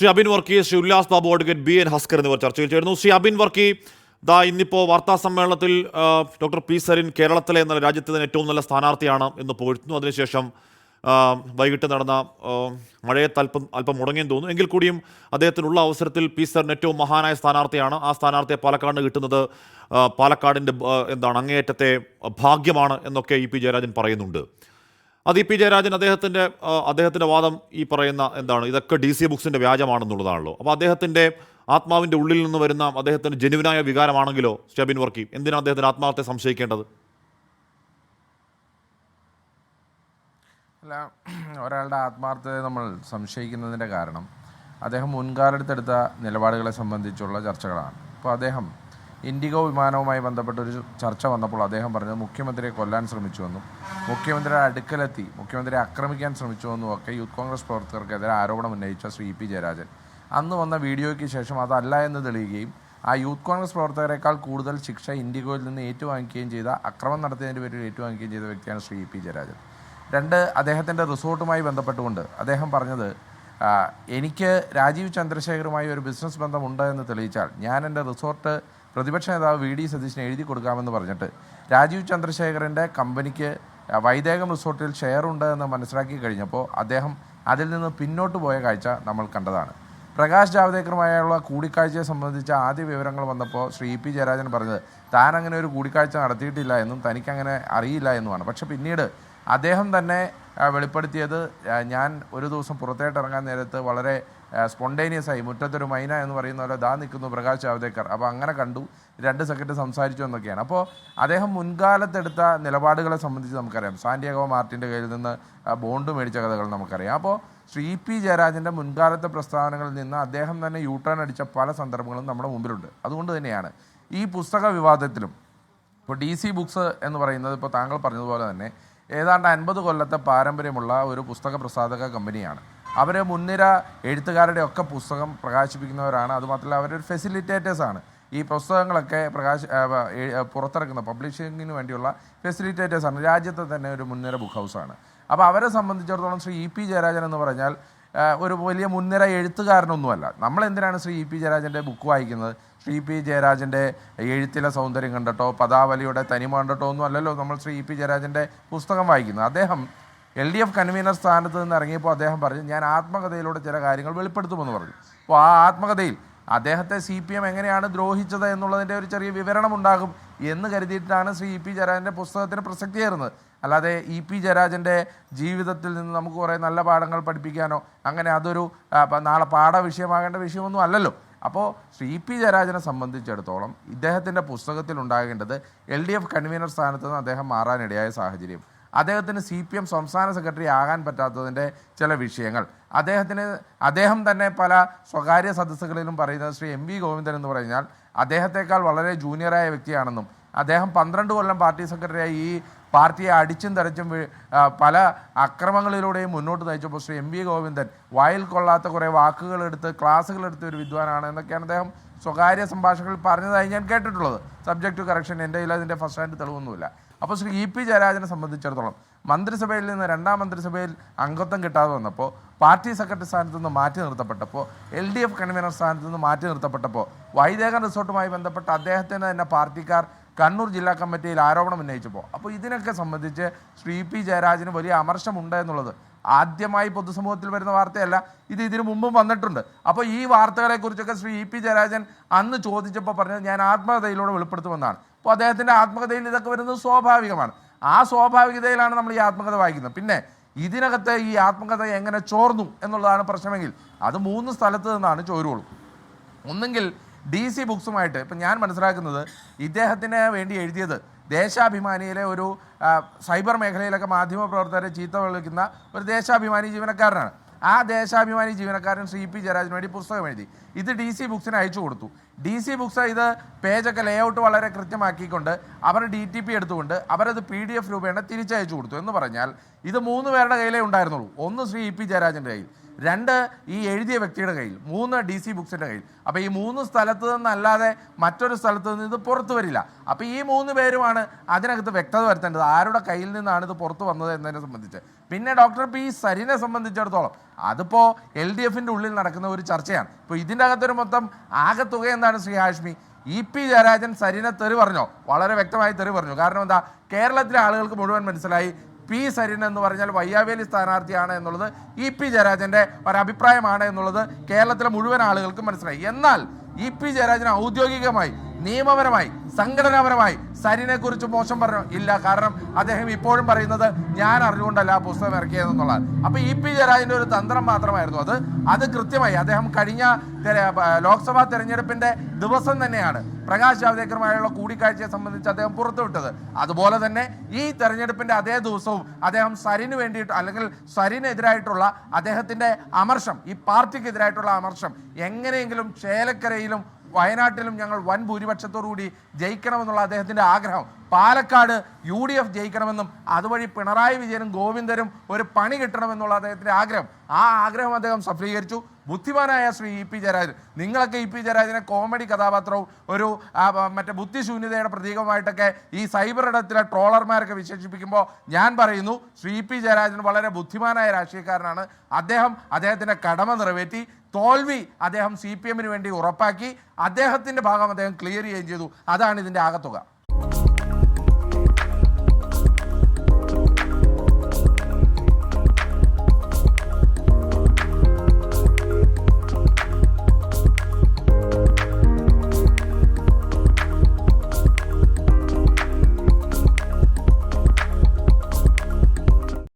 Shri Abin Varkey Shri Ullas Babu advocate B N Haskar എന്നിവർ ചർച്ചയിൽ ചേരുന്നു. ശ്രീ അബിൻ വർക്കി ദാ ഇന്നിപ്പോൾ വാർത്താ സമ്മേളനത്തിൽ ഡോക്ടർ പി സരിൻ കേരളത്തിലെ എന്ന രാജ്യത്തെ ഏറ്റവും നല്ല സ്ഥാനാർത്ഥിയാണ് എന്ന് പോയിരുന്നു അതിനുശേഷം വൈകിട്ട് നടന്ന മഴയെ അല്പം അല്പം മുടങ്ങിയെന്ന് തോന്നുന്നു. എങ്കിൽ കൂടിയും അദ്ദേഹത്തിനുള്ള അവസരത്തിൽ പി സരിൻ ഏറ്റവും മഹാനായ സ്ഥാനാർത്ഥിയാണ്. ആ സ്ഥാനാർത്ഥിയെ പാലക്കാടിന് കിട്ടുന്നത് പാലക്കാടിന്റെ എന്താണ് അങ്ങേയറ്റത്തെ ഭാഗ്യമാണ് എന്നൊക്കെ ഇ പി ജയരാജൻ പറയുന്നുണ്ട്. അത് ഇ പി ജയരാജൻ അദ്ദേഹത്തിന്റെ അദ്ദേഹത്തിന്റെ വാദം ഈ പറയുന്ന എന്താണ്? ഇതൊക്കെ ഡി സി ബുക്സിന്റെ വ്യാജമാണെന്നുള്ളതാണല്ലോ. അപ്പോൾ അദ്ദേഹത്തിന്റെ ആത്മാവിന്റെ ഉള്ളിൽ നിന്ന് വരുന്ന അദ്ദേഹത്തിന്റെ ജനുവിനായ വികാരമാണെങ്കിലോ സ്റ്റെബിൻ വർക്കി എന്തിനാണ് അദ്ദേഹത്തിന്റെ ആത്മാർത്ഥത്തെ സംശയിക്കേണ്ടത്? അല്ല ഒരാളുടെ ആത്മാർത്ഥതയെ നമ്മൾ സംശയിക്കുന്നതിന്റെ കാരണം അദ്ദേഹം മുൻകാലത്തെടുത്ത നിലപാടുകളെ സംബന്ധിച്ചുള്ള ചർച്ചകളാണ്. അപ്പോൾ അദ്ദേഹം ഇൻഡിഗോ വിമാനവുമായി ബന്ധപ്പെട്ട ഒരു ചർച്ച വന്നപ്പോൾ അദ്ദേഹം പറഞ്ഞത് മുഖ്യമന്ത്രിയെ കൊല്ലാൻ ശ്രമിച്ചുവെന്നും മുഖ്യമന്ത്രിയുടെ അടുക്കലെത്തി മുഖ്യമന്ത്രിയെ ആക്രമിക്കാൻ ശ്രമിച്ചുവെന്നും ഒക്കെ യൂത്ത് കോൺഗ്രസ് പ്രവർത്തകർക്കെതിരെ ആരോപണം ഉന്നയിച്ച ശ്രീ പി ജയരാജൻ. അന്ന് വന്ന വീഡിയോയ്ക്ക് ശേഷം അതല്ല എന്ന് തെളിയുകയും ആ യൂത്ത് കോൺഗ്രസ് പ്രവർത്തകരെക്കാൾ കൂടുതൽ ശിക്ഷ ഇൻഡിഗോയിൽ നിന്ന് ഏറ്റുവാങ്ങിക്കുകയും ചെയ്ത അക്രമം നടത്തിയതിന്റെ പേരിൽ ഏറ്റുവാങ്ങിക്കുകയും ചെയ്ത വ്യക്തിയാണ് ശ്രീ പി ജയരാജൻ. രണ്ട് അദ്ദേഹത്തിന്റെ റിസോർട്ടുമായി ബന്ധപ്പെട്ടുകൊണ്ട് അദ്ദേഹം പറഞ്ഞത് എനിക്ക് രാജീവ് ചന്ദ്രശേഖറുമായി ഒരു ബിസിനസ് ബന്ധമുണ്ട് എന്ന് തെളിയിച്ചാൽ ഞാൻ എന്റെ റിസോർട്ട് പ്രതിപക്ഷ നേതാവ് വി ഡി സതീശിന് എഴുതി കൊടുക്കാമെന്ന് പറഞ്ഞിട്ട് രാജീവ് ചന്ദ്രശേഖരന്റെ കമ്പനിക്ക് വൈദേകം റിസോർട്ടിൽ ഷെയർ ഉണ്ട് എന്ന് മനസ്സിലാക്കി കഴിഞ്ഞപ്പോൾ അദ്ദേഹം അതിൽ നിന്ന് പിന്നോട്ട് പോയ കാഴ്ച നമ്മൾ കണ്ടതാണ്. പ്രകാശ് ജാവ്ദേക്കറുമായുള്ള കൂടിക്കാഴ്ചയെ സംബന്ധിച്ച ആദ്യ വിവരങ്ങൾ വന്നപ്പോൾ ശ്രീ ഇ പി ജയരാജൻ പറഞ്ഞത് താൻ അങ്ങനെ ഒരു കൂടിക്കാഴ്ച നടത്തിയിട്ടില്ല എന്നും തനിക്കങ്ങനെ അറിയില്ല എന്നുമാണ്. പക്ഷെ പിന്നീട് അദ്ദേഹം തന്നെ വെളിപ്പെടുത്തിയത് ഞാൻ ഒരു ദിവസം പുറത്തേട്ട് ഇറങ്ങാൻ നേരത്ത് വളരെ സ്പോണ്ടേനിയസ് ആയി മുറ്റത്തൊരു മൈന എന്ന് പറയുന്ന പോലെ ദാ നിൽക്കുന്നു പ്രകാശ് ജാവ്ദേക്കർ. അപ്പോൾ അങ്ങനെ കണ്ടു. രണ്ട് സെക്കൻഡ് സംസാരിച്ചു എന്നൊക്കെയാണ്. അപ്പോൾ അദ്ദേഹം മുൻകാലത്തെടുത്ത നിലപാടുകളെ സംബന്ധിച്ച് നമുക്കറിയാം. സാന്റിയാഗോ മാർട്ടിന്റെ കയ്യിൽ നിന്ന് ബോണ്ട് മേടിച്ച കഥകൾ നമുക്കറിയാം. അപ്പോൾ ശ്രീ പി ജയരാജന്റെ മുൻകാലത്തെ പ്രസ്താവനകളിൽ നിന്ന് അദ്ദേഹം തന്നെ യൂ ടേൺ അടിച്ച പല സന്ദർഭങ്ങളും നമ്മുടെ മുമ്പിലുണ്ട്. അതുകൊണ്ട് തന്നെയാണ് ഈ പുസ്തക വിവാദത്തിലും ഇപ്പോൾ ഡി സി ബുക്സ് എന്ന് പറയുന്നത് ഇപ്പോൾ താങ്കൾ പറഞ്ഞതുപോലെ തന്നെ ഏതാണ്ട് അൻപത് കൊല്ലത്തെ പാരമ്പര്യമുള്ള ഒരു പുസ്തക പ്രസാധക കമ്പനിയാണ് അവർ മുൻനിര എഴുത്തുകാരുടെ ഒക്കെ പുസ്തകം പ്രകാശിപ്പിക്കുന്നവരാണ്. അതുമാത്രമല്ല അവരൊരു ഫെസിലിറ്റേറ്റേഴ്സ് ആണ്. ഈ പുസ്തകങ്ങളൊക്കെ പ്രകാശ പുറത്തിറക്കുന്ന പബ്ലിഷിങ്ങിന് വേണ്ടിയുള്ള ഫെസിലിറ്റേറ്റേഴ്സ് ആണ്. രാജ്യത്തെ തന്നെ ഒരു മുൻനിര ബുക്ക് ഹൗസാണ് അപ്പോൾ അവരെ സംബന്ധിച്ചിടത്തോളം ശ്രീ ഇ പി ജയരാജൻ എന്ന് പറഞ്ഞാൽ ഒരു വലിയ മുൻനിര എഴുത്തുകാരനൊന്നുമല്ല. നമ്മൾ എന്തിനാണ് ശ്രീ ഇ പി ജയരാജന്റെ ബുക്ക് വായിക്കുന്നത്? ശ്രീ പി ജയരാജന്റെ എഴുത്തിലെ സൗന്ദര്യം കണ്ടിട്ടോ പദാവലിയുടെ തനിമ കണ്ടിട്ടോ ഒന്നും അല്ലല്ലോ നമ്മൾ ശ്രീ ഇ പി ജയരാജന്റെ പുസ്തകം വായിക്കുന്നത്. അദ്ദേഹം എൽ ഡി എഫ് കൺവീനർ സ്ഥാനത്ത് നിന്ന് ഇറങ്ങിയപ്പോൾ അദ്ദേഹം പറഞ്ഞു ഞാൻ ആത്മകഥയിലൂടെ ചില കാര്യങ്ങൾ വെളിപ്പെടുത്തുമെന്ന് പറഞ്ഞു. അപ്പോൾ ആ ആത്മകഥയിൽ അദ്ദേഹത്തെ സി പി എം എങ്ങനെയാണ് ദ്രോഹിച്ചത് എന്നുള്ളതിന്റെ ഒരു ചെറിയ വിവരണം ഉണ്ടാകും എന്ന് കരുതിയിട്ടാണ് ശ്രീ ഇ പി ജയരാജന്റെ പുസ്തകത്തിന് പ്രസക്തിയേറുന്നത്. അല്ലാതെ ഇ പി ജയരാജന്റെ ജീവിതത്തിൽ നിന്ന് നമുക്ക് കുറേ നല്ല പാഠങ്ങൾ പഠിപ്പിക്കാനോ അങ്ങനെ അതൊരു നാളെ പാഠ വിഷയമാകേണ്ട വിഷയമൊന്നും അല്ലല്ലോ. അപ്പോൾ ശ്രീ പി ജയരാജനെ സംബന്ധിച്ചിടത്തോളം ഇദ്ദേഹത്തിന്റെ പുസ്തകത്തിൽ ഉണ്ടാകേണ്ടത് എൽ ഡി എഫ് കൺവീനർ സ്ഥാനത്ത് നിന്ന് അദ്ദേഹം മാറാനിടയായ സാഹചര്യം. അദ്ദേഹത്തിന് സി പി എം സംസ്ഥാന സെക്രട്ടറി ആകാൻ പറ്റാത്തതിന്റെ ചില വിഷയങ്ങൾ. അദ്ദേഹത്തിന് അദ്ദേഹം തന്നെ പല സ്വകാര്യ സദസ്സുകളിലും പറയുന്നത് ശ്രീ എം വി ഗോവിന്ദൻ എന്ന് പറഞ്ഞാൽ അദ്ദേഹത്തെക്കാൾ വളരെ ജൂനിയറായ വ്യക്തിയാണെന്നും അദ്ദേഹം പന്ത്രണ്ട് കൊല്ലം പാർട്ടി സെക്രട്ടറിയായി ഈ പാർട്ടിയെ അടിച്ചും തരച്ചും പല അക്രമങ്ങളിലൂടെയും മുന്നോട്ട് നയിച്ചപ്പോൾ ശ്രീ എം വി ഗോവിന്ദൻ വായിൽ കൊള്ളാത്ത കുറേ ക്ലാസ്സുകൾ എടുത്ത ഒരു വിദ്വാനാണ് എന്നൊക്കെയാണ് അദ്ദേഹം സ്വകാര്യ സംഭാഷണങ്ങളിൽ പറഞ്ഞതായി ഞാൻ കേട്ടിട്ടുള്ളത്. സബ്ജക്ട് ടു കറക്ഷൻ എന്റെ കയ്യിൽ അതിന്റെ ഫസ്റ്റ് ഹാൻഡ് തെളിവൊന്നുമില്ല. അപ്പോൾ ശ്രീ ഇ പി ജയരാജനെ സംബന്ധിച്ചിടത്തോളം മന്ത്രിസഭയിൽ നിന്ന് രണ്ടാം മന്ത്രിസഭയിൽ അംഗത്വം കിട്ടാതെ വന്നപ്പോൾ പാർട്ടി സെക്രട്ടറി സ്ഥാനത്ത് നിന്ന് മാറ്റി നിർത്തപ്പെട്ടപ്പോൾ എൽ ഡി എഫ് കൺവീനർ സ്ഥാനത്ത് നിന്ന് മാറ്റി നിർത്തപ്പെട്ടപ്പോൾ വൈദേകൻ റിസോർട്ടുമായി ബന്ധപ്പെട്ട അദ്ദേഹത്തിന് തന്നെ പാർട്ടിക്കാർ കണ്ണൂർ ജില്ലാ കമ്മിറ്റിയിൽ ആരോപണം ഉന്നയിച്ചപ്പോൾ അപ്പോൾ ഇതിനൊക്കെ സംബന്ധിച്ച് ശ്രീ പി ജയരാജന് വലിയ അമർഷമുണ്ട് എന്നുള്ളത് ആദ്യമായി പൊതുസമൂഹത്തിൽ വരുന്ന വാർത്തയല്ല ഇത് ഇതിനു മുമ്പും വന്നിട്ടുണ്ട്. അപ്പോൾ ഈ വാർത്തകളെ കുറിച്ചൊക്കെ ശ്രീ ഇ പി ജയരാജൻ അന്ന് ചോദിച്ചപ്പോൾ പറഞ്ഞത് ഞാൻ ആത്മകഥയിലൂടെ വെളിപ്പെടുത്തുമെന്നാണ്. അപ്പോൾ അദ്ദേഹത്തിന്റെ ആത്മകഥയിൽ ഇതൊക്കെ വരുന്നത് സ്വാഭാവികമാണ്. ആ സ്വാഭാവികതയിലാണ് നമ്മൾ ഈ ആത്മകഥ വായിക്കുന്നത്. പിന്നെ ഇതിനകത്ത് ഈ ആത്മകഥ എങ്ങനെ ചോർന്നു എന്നുള്ളതാണ് പ്രശ്നമെങ്കിൽ അത് മൂന്ന് സ്ഥലത്ത് നിന്നാണ് ചോരുള്ളൂ. ഒന്നെങ്കിൽ ഡി സി ബുക്സുമായിട്ട് ഇപ്പം ഞാൻ മനസ്സിലാക്കുന്നത് ഇദ്ദേഹത്തിന് വേണ്ടി എഴുതിയത് ദേശാഭിമാനിയിലെ ഒരു സൈബർ മേഖലയിലൊക്കെ മാധ്യമ പ്രവർത്തകരെ ചീത്ത വിളിക്കുന്ന ഒരു ദേശാഭിമാനി ജീവനക്കാരനാണ്. ആ ദേശാഭിമാനി ജീവനക്കാരൻ ശ്രീ പി ജയരാജന് വേണ്ടി പുസ്തകം എഴുതി. ഇത് ഡി സി ബുക്സിന് അയച്ചു കൊടുത്തു. ഡി സി ബുക്സ് ഇത് പേജൊക്കെ ലേഔട്ട് വളരെ കൃത്യമാക്കിക്കൊണ്ട് അവർ ഡി ടി പി എടുത്തുകൊണ്ട് അവരത് പി ഡി എഫ് രൂപേണ തിരിച്ചയച്ചു കൊടുത്തു എന്ന് പറഞ്ഞാൽ ഇത് മൂന്ന് പേരുടെ കയ്യിലേ ഉണ്ടായിരുന്നുള്ളൂ. ഒന്ന് ശ്രീ ഇ പി ജയരാജന്റെ കയ്യിൽ. രണ്ട് ഈ എഴുതിയ വ്യക്തിയുടെ കയ്യിൽ മൂന്ന് ഡി സി ബുക്സിന്റെ കയ്യിൽ. അപ്പോൾ ഈ മൂന്ന് സ്ഥലത്ത് നിന്നല്ലാതെ മറ്റൊരു സ്ഥലത്ത് നിന്ന് ഇത് പുറത്തു വരില്ല. അപ്പോൾ ഈ മൂന്ന് പേരുമാണ് അതിനകത്ത് വ്യക്തത വരുത്തേണ്ടത്. ആരുടെ കയ്യിൽ നിന്നാണ് ഇത് പുറത്തു വന്നത് എന്നതിനെ സംബന്ധിച്ച്. പിന്നെ ഡോക്ടർ പി സരിനെ സംബന്ധിച്ചിടത്തോളം അതിപ്പോൾ എൽ ഡി എഫിന്റെ ഉള്ളിൽ നടക്കുന്ന ഒരു ചർച്ചയാണ്. ഇപ്പോൾ ഇതിന്റെ അകത്തൊരു മൊത്തം ആകെ തുക എന്താണ് ശ്രീ ഹാഷ്മി? ഇ പി ജയരാജൻ സരിനെ തെറി പറഞ്ഞോ? വളരെ വ്യക്തമായി തെറി പറഞ്ഞു. കാരണം എന്താ? കേരളത്തിലെ ആളുകൾക്ക് മുഴുവൻ മനസ്സിലായി. പി സരിൻ എന്ന് പറഞ്ഞാൽ വയ്യാവേലി സ്ഥാനാർത്ഥിയാണ് എന്നുള്ളത് ഇ പി ജയരാജന്റെ ഒരഭിപ്രായമാണ് എന്നുള്ളത് കേരളത്തിലെ മുഴുവൻ ആളുകൾക്കും മനസ്സിലായി. എന്നാൽ ഇ പി ജയരാജന് ഔദ്യോഗികമായി നിയമപരമായി സംഘടനാപരമായി സരിനെ കുറിച്ച് മോശം പറഞ്ഞു ഇല്ല. കാരണം അദ്ദേഹം ഇപ്പോഴും പറയുന്നത് ഞാൻ അറിഞ്ഞുകൊണ്ടല്ല ആ പുസ്തകം ഇറക്കിയതെന്നുള്ളത് അപ്പൊ ഇ പി ജയരാജന്റെ ഒരു തന്ത്രം മാത്രമായിരുന്നു അത്. അത് കൃത്യമായി അദ്ദേഹം കഴിഞ്ഞ ലോക്സഭാ തെരഞ്ഞെടുപ്പിന്റെ ദിവസം തന്നെയാണ് പ്രകാശ് ജാവ്ദേക്കറുമായുള്ള കൂടിക്കാഴ്ചയെ സംബന്ധിച്ച് അദ്ദേഹം പുറത്തുവിട്ടത്. അതുപോലെ തന്നെ ഈ തെരഞ്ഞെടുപ്പിന്റെ അതേ ദിവസവും അദ്ദേഹം സരിന് വേണ്ടിയിട്ട് അല്ലെങ്കിൽ സരിനെതിരായിട്ടുള്ള അദ്ദേഹത്തിന്റെ അമർഷം ഈ പാർട്ടിക്കെതിരായിട്ടുള്ള അമർഷം എങ്ങനെയെങ്കിലും ചേലക്കരയിലും വയനാട്ടിലും ഞങ്ങൾ വൻ ഭൂരിപക്ഷത്തോടുകൂടി ജയിക്കണമെന്നുള്ള അദ്ദേഹത്തിന്റെ ആഗ്രഹം. പാലക്കാട് യു ഡി എഫ് ജയിക്കണമെന്നും അതുവഴി പിണറായി വിജയനും ഗോവിന്ദനും ഒരു പണി കിട്ടണമെന്നുള്ള അദ്ദേഹത്തിന്റെ ആഗ്രഹം. ആ ആഗ്രഹം അദ്ദേഹം സഫലീകരിച്ചു. ബുദ്ധിമാനായ ശ്രീ ഇ പി ജയരാജൻ. നിങ്ങളൊക്കെ ഇ പി ജയരാജനെ കോമഡി കഥാപാത്രവും ഒരു മറ്റേ ബുദ്ധിശൂന്യതയുടെ പ്രതീകമായിട്ടൊക്കെ ഈ സൈബർ ഇടത്തിലെ ട്രോളർമാരൊക്കെ വിശേഷിപ്പിക്കുമ്പോൾ ഞാൻ പറയുന്നു ശ്രീ പി ജയരാജൻ വളരെ ബുദ്ധിമാനായ രാഷ്ട്രീയക്കാരനാണ്. അദ്ദേഹം അദ്ദേഹത്തിന്റെ കടമ നിറവേറ്റി തോൽവി അദ്ദേഹം സി പി എമ്മിന് വേണ്ടി ഉറപ്പാക്കി അദ്ദേഹത്തിന്റെ ഭാഗം അദ്ദേഹം ക്ലിയർ ചെയ്യുകയും ചെയ്തു. അതാണ് ഇതിന്റെ ആകത്തുക.